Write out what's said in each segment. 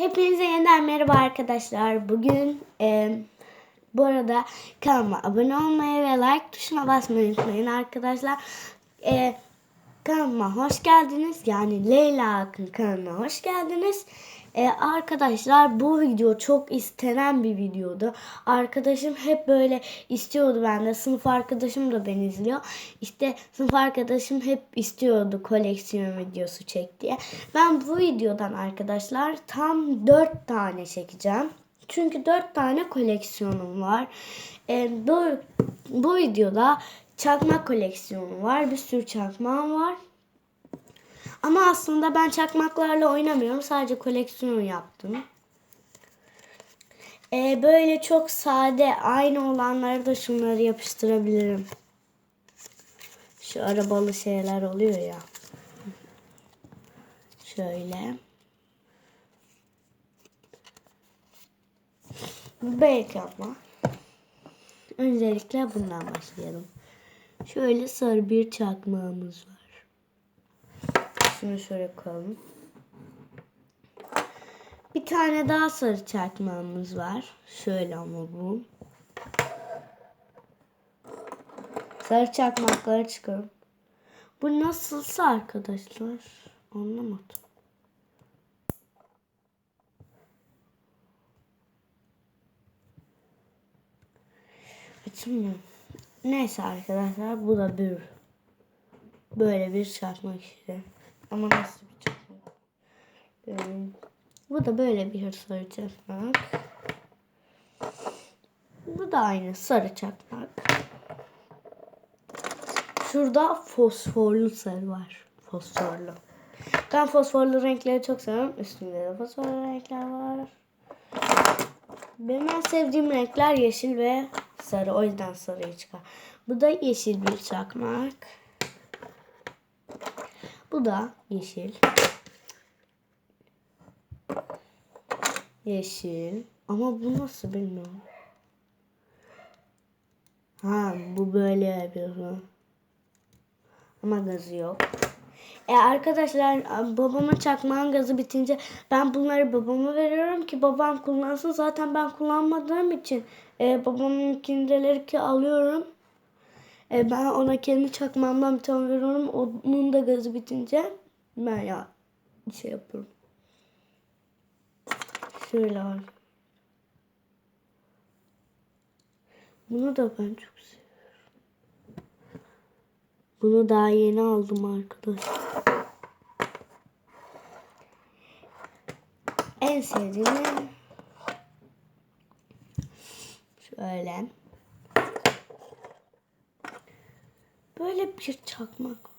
Hepinize yeniden merhaba arkadaşlar. Bugün e, bu arada kanalıma abone olmayı ve like tuşuna basmayı unutmayın arkadaşlar. E, kanalıma hoş geldiniz. Yani Leyla Akın kanalına hoş geldiniz. E, arkadaşlar bu video çok istenen bir videodu. Arkadaşım hep böyle istiyordu ben de. Sınıf arkadaşım da beni izliyor. İşte sınıf arkadaşım hep istiyordu koleksiyon videosu çek diye. Ben bu videodan arkadaşlar tam 4 tane çekeceğim. Çünkü 4 tane koleksiyonum var. E, bu, bu videoda çakma koleksiyonu var. Bir sürü çakmağım var. Ama aslında ben çakmaklarla oynamıyorum. Sadece koleksiyon yaptım. Ee, böyle çok sade aynı olanları da şunları yapıştırabilirim. Şu arabalı şeyler oluyor ya. Şöyle. Belki ama. Öncelikle bundan başlayalım. Şöyle sarı bir çakmağımız. Şunu şöyle koyalım. Bir tane daha sarı çakmağımız var. Şöyle ama bu. Sarı çakmakları çıkarım. Bu nasılsa arkadaşlar anlamadım. Açılmıyor. Neyse arkadaşlar bu da bir böyle bir çakmak işte. Ama nasıl bir çakmak? Böyle. Bu da böyle bir sarı çakmak. Bu da aynı sarı çakmak. Şurada fosforlu sarı var. Fosforlu. Ben fosforlu renkleri çok seviyorum. Üstünde de fosforlu renkler var. Benim en sevdiğim renkler yeşil ve sarı. O yüzden sarıyı çıkar. Bu da yeşil bir çakmak. Bu da yeşil. Yeşil. Ama bu nasıl bilmiyorum. Ha bu böyle yapıyorsun. Ama gazı yok. E arkadaşlar babamın çakmağın gazı bitince ben bunları babama veriyorum ki babam kullansın. Zaten ben kullanmadığım için e, babamın kindeleri ki alıyorum. E, ben ona kendi çakmağımdan bir tane veriyorum. Onun da gazı bitince ben ya şey yapıyorum. Şöyle var. Bunu da ben çok seviyorum. Bunu daha yeni aldım arkadaşlar. En sevdiğim şöyle böyle bir çakmak.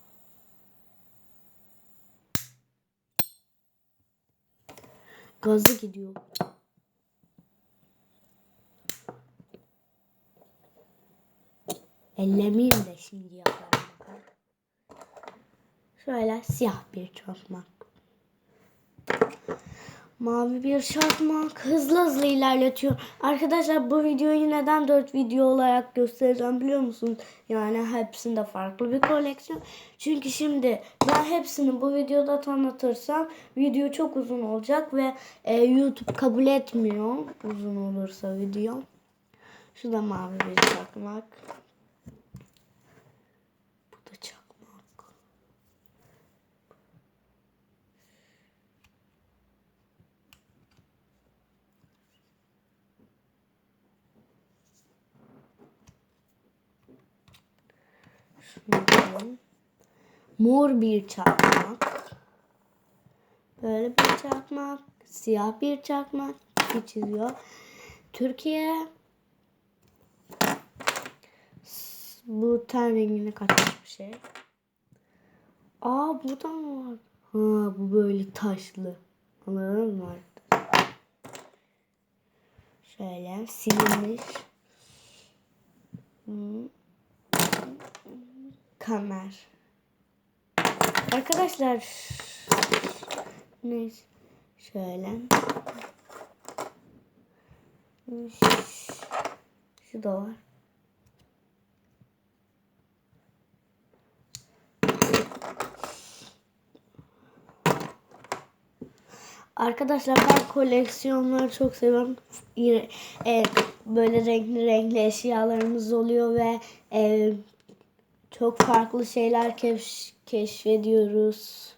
Gazı gidiyor. Ellemeyeyim de şimdi yaparım. Şöyle siyah bir çakmak. Mavi bir çakmak hızlı hızlı ilerletiyor. Arkadaşlar bu videoyu neden 4 video olarak göstereceğim biliyor musunuz? Yani hepsinde farklı bir koleksiyon. Çünkü şimdi ben hepsini bu videoda tanıtırsam video çok uzun olacak ve e, YouTube kabul etmiyor uzun olursa video. Şu da mavi bir çakmak. Bu da çakmak. Koyalım. Mor bir çakmak. Böyle bir çakmak. Siyah bir çakmak. Bir çiziyor. Türkiye bu ten rengine katmış bir şey. Aa burada mı var? Ha bu böyle taşlı. Anladın mı? Şöyle silinmiş. Hmm. Kamer. Arkadaşlar neyse şöyle şu da var. Arkadaşlar ben koleksiyonları çok seviyorum. E, böyle renkli renkli eşyalarımız oluyor ve e, çok farklı şeyler keş, keşfediyoruz.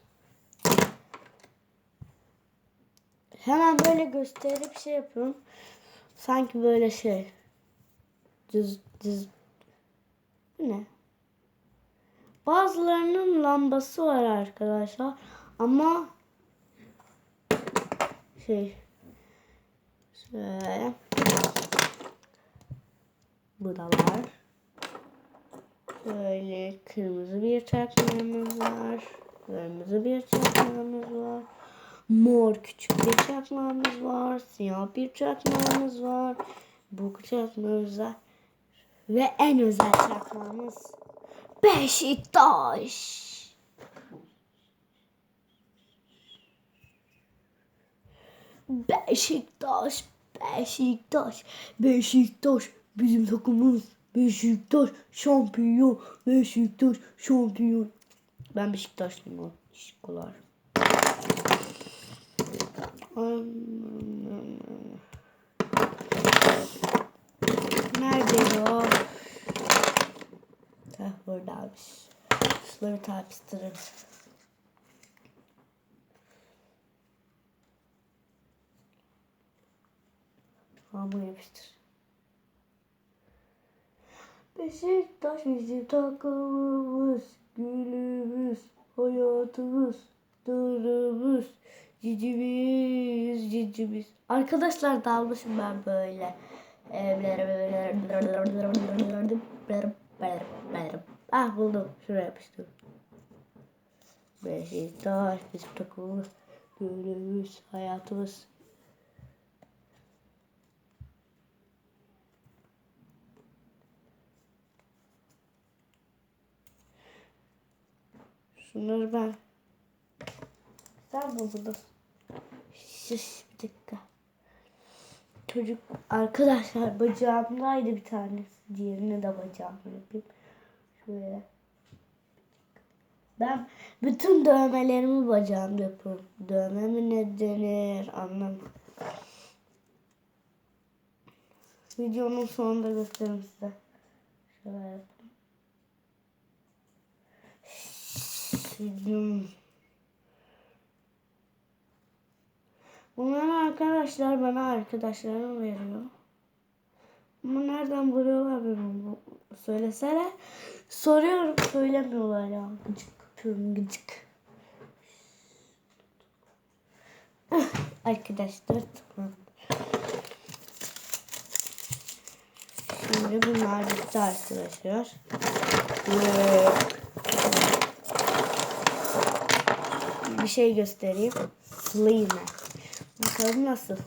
Hemen böyle gösterip şey yapıyorum. Sanki böyle şey. Düz düz. Ne? Bazılarının lambası var arkadaşlar. Ama şey şöyle bu da var. Böyle kırmızı bir çakmağımız var. Kırmızı bir çakmağımız var. Mor küçük bir çakmağımız var. Siyah bir çakmağımız var. Bu çakmağımız var. Ve en özel çakmağımız Beşiktaş. Beşiktaş, Beşiktaş, Beşiktaş bizim takımımız. Beşiktaş şampiyon, Beşiktaş şampiyon. Ben Beşiktaşlıyım o şıklar. Nerede o? Heh buradaymış. Şunları tartıştırın. Hamur yapıştır. Beşiktaş bizim takımımız, gülümüz, hayatımız, durumuz, cicimiz, cicimiz. Arkadaşlar dalmışım ben böyle. Ah buldum. Şuraya yapıştım. Beşiktaş bizim takımımız, gülümüz, hayatımız. Şunları ben. Sen buldun. Şiş bir dakika. Çocuk arkadaşlar bacağımdaydı bir tanesi. Diğerini de bacağımda yapayım. Şöyle. Ben bütün dövmelerimi bacağımda yapıyorum. Dövme mi ne denir anlamadım. Videonun sonunda göstereyim size. Şöyle yapayım. Sildim. Bunları arkadaşlar bana arkadaşlarım veriyor. Ama nereden buluyorlar benim bu? Söylesene. Soruyorum söylemiyorlar ya. Gıcık yapıyorum gıcık. arkadaşlar tamam. Şimdi bunlar bitti arkadaşlar. Ee, bir şey göstereyim. Slime. Bakalım nasıl.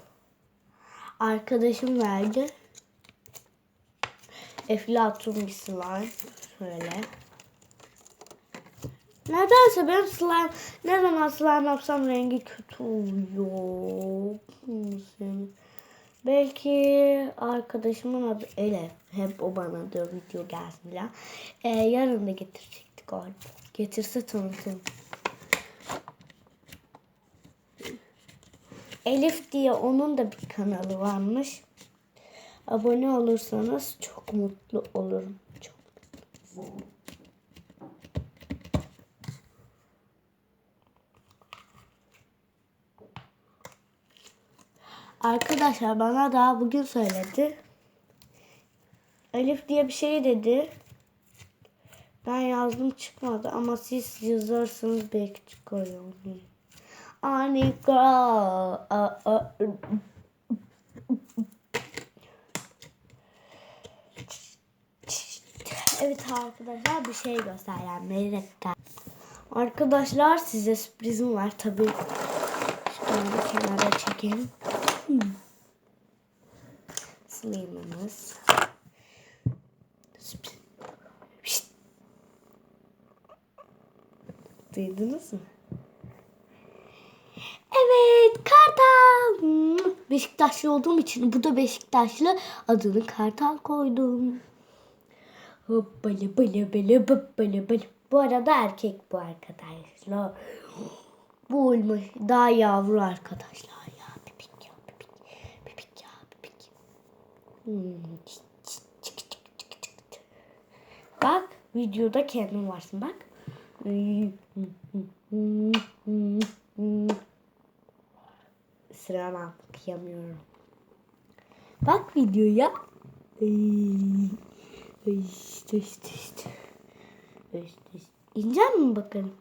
Arkadaşım verdi. Eflatun bir slime. Şöyle. Nedense ben slime ne zaman slime yapsam rengi kötü oluyor. Belki arkadaşımın adı Elif. Hep o bana diyor video gelsin falan. Ee, yarın da getirecekti galiba. Getirse tanıtım. Elif diye onun da bir kanalı varmış. Abone olursanız çok mutlu olurum. Çok. Arkadaşlar bana daha bugün söyledi. Elif diye bir şey dedi. Ben yazdım çıkmadı ama siz yazarsanız belki çıkıyor. Anika. Evet arkadaşlar bir şey göstereceğim. Merakla. Arkadaşlar size sürprizim var tabii. Şunu kenara çekelim. Hmm. Slime'ımız. Duydunuz mu? Evet Kartal. Hmm, Beşiktaşlı olduğum için bu da Beşiktaşlı adını Kartal koydum. Hoppala bala bala hoppala bala. Bu arada erkek bu arkadaşlar. Bu ulmuş. Daha yavru arkadaşlar ya. Pipik ya pipik. Pipik ya pipik. Hmm. Bak videoda kendin varsın bak. Sıramam kıyamıyorum. Bak videoya. İşte mi bakalım?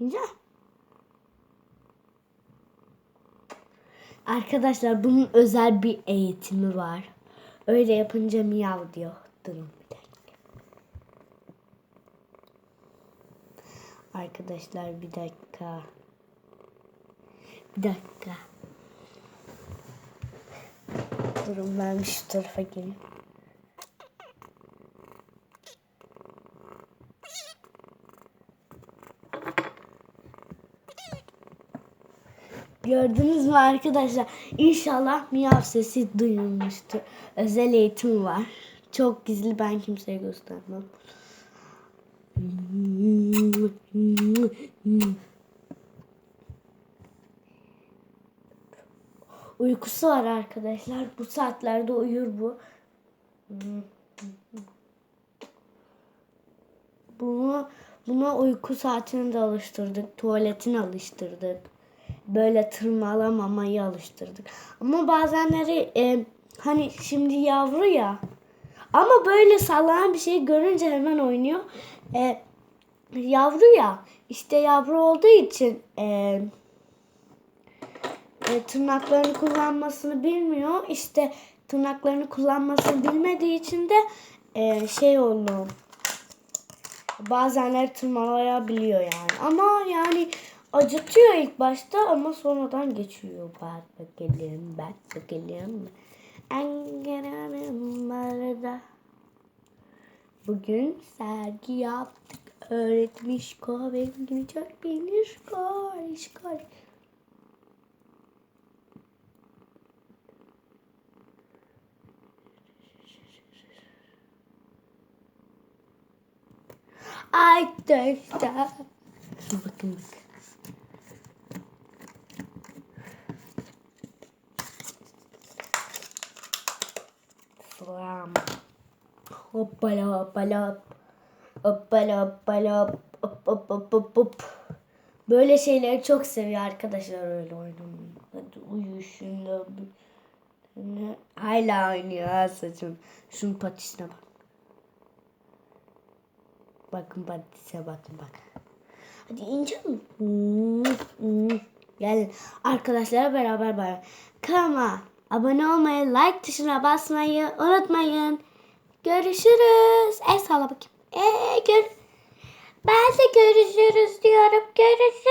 İnce. Arkadaşlar bunun özel bir eğitimi var. Öyle yapınca miyav diyor. Durun bir dakika. Arkadaşlar bir dakika. Bir dakika. Durun ben şu tarafa geleyim. Gördünüz mü arkadaşlar? İnşallah miyav sesi duyulmuştur. Özel eğitim var. Çok gizli ben kimseye göstermem. Uykusu var arkadaşlar. Bu saatlerde uyur bu. Bunu buna uyku saatini de alıştırdık. Tuvaletini alıştırdık. Böyle tırmalamamayı alıştırdık. Ama bazenleri e, hani şimdi yavru ya. Ama böyle sallanan bir şey görünce hemen oynuyor. E, yavru ya. işte yavru olduğu için e, e, tırnaklarını kullanmasını bilmiyor. İşte tırnaklarını kullanmasını bilmediği için de e, şey oldu. Bazenleri tırmalayabiliyor yani. Ama yani acıtıyor ilk başta ama sonradan geçiyor. Bak bakalım, bak bakalım. Engerelim barda. Bugün sergi yaptık. Öğretmiş kahvengini çok bilir. Karış karış. Dörtte. Bakın bakın. Slam. Hoppala hoppala hop. Hoppala hoppala hop. Hop hop hop hop hop. Böyle şeyleri çok seviyor arkadaşlar öyle oynamayı. Hadi uyu. Ne? Hala oynuyor ha saçım. Şunun patisine bak. Bakın patatese bakın bak. Hadi ince mi? Hmm, hmm. Gelin arkadaşlara beraber beraber. Kama abone olmayı, like tuşuna basmayı unutmayın. Görüşürüz. El salla bakayım. Ee, gör ben de görüşürüz diyorum. Görüşürüz.